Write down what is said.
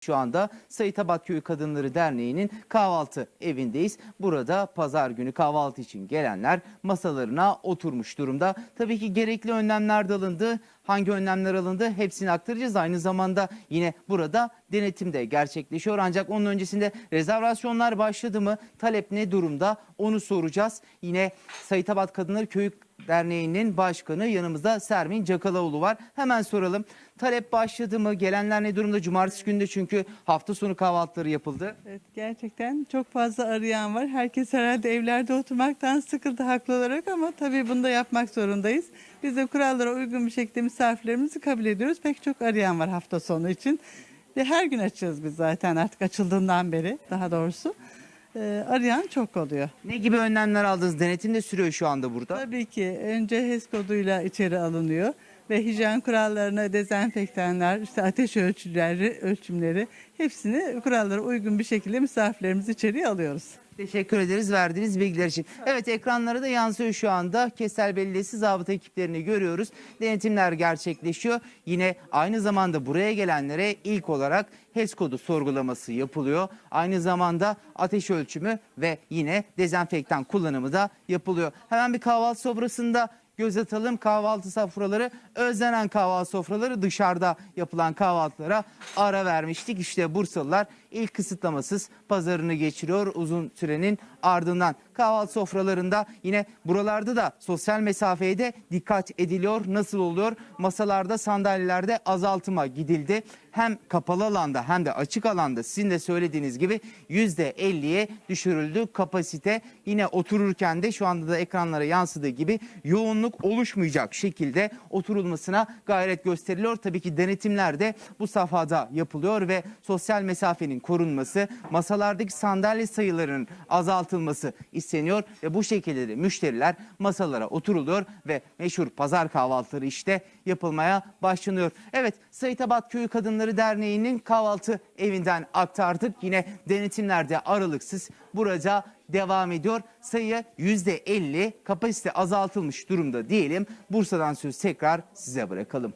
Şu anda Sayıtabat Köyü Kadınları Derneği'nin kahvaltı evindeyiz. Burada pazar günü kahvaltı için gelenler masalarına oturmuş durumda. Tabii ki gerekli önlemler de alındı. Hangi önlemler alındı hepsini aktaracağız. Aynı zamanda yine burada denetim de gerçekleşiyor. Ancak onun öncesinde rezervasyonlar başladı mı? Talep ne durumda? Onu soracağız. Yine Sayıtabat Kadınları Köyü Derneği'nin başkanı yanımızda Sermin Cakalaoğlu var. Hemen soralım. Talep başladı mı? Gelenler ne durumda? Cumartesi günde çünkü hafta sonu kahvaltıları yapıldı. Evet, gerçekten çok fazla arayan var. Herkes herhalde evlerde oturmaktan sıkıldı haklı olarak ama tabii bunu da yapmak zorundayız. Biz de kurallara uygun bir şekilde misafirlerimizi kabul ediyoruz. Pek çok arayan var hafta sonu için. Ve her gün açığız biz zaten artık açıldığından beri daha doğrusu. Ee, arayan çok oluyor. Ne gibi önlemler aldınız? Denetim de sürüyor şu anda burada. Tabii ki önce HES koduyla içeri alınıyor ve hijyen kurallarına dezenfektanlar, işte ateş ölçüleri, ölçümleri hepsini kurallara uygun bir şekilde misafirlerimizi içeriye alıyoruz. Teşekkür ederiz verdiğiniz bilgiler için. Evet ekranlara da yansıyor şu anda. Kesel Belediyesi zabıta ekiplerini görüyoruz. Denetimler gerçekleşiyor. Yine aynı zamanda buraya gelenlere ilk olarak HES kodu sorgulaması yapılıyor. Aynı zamanda ateş ölçümü ve yine dezenfektan kullanımı da yapılıyor. Hemen bir kahvaltı sofrasında göz atalım. Kahvaltı sofraları özlenen kahvaltı sofraları dışarıda yapılan kahvaltılara ara vermiştik. İşte Bursalılar ilk kısıtlamasız pazarını geçiriyor uzun sürenin ardından. Kahvaltı sofralarında yine buralarda da sosyal mesafeye de dikkat ediliyor. Nasıl oluyor? Masalarda sandalyelerde azaltıma gidildi. Hem kapalı alanda hem de açık alanda sizin de söylediğiniz gibi %50'ye düşürüldü kapasite. Yine otururken de şu anda da ekranlara yansıdığı gibi yoğunluk oluşmayacak şekilde oturulmasına gayret gösteriliyor. Tabii ki denetimler de bu safhada yapılıyor ve sosyal mesafenin korunması, masalardaki sandalye sayılarının azaltılması isteniyor ve bu şekilde de müşteriler masalara oturuluyor ve meşhur pazar kahvaltıları işte yapılmaya başlanıyor. Evet Sayıtabat Köyü Kadınları Derneği'nin kahvaltı evinden aktardık. Yine denetimlerde aralıksız burada devam ediyor. Sayı %50 kapasite azaltılmış durumda diyelim. Bursa'dan söz tekrar size bırakalım.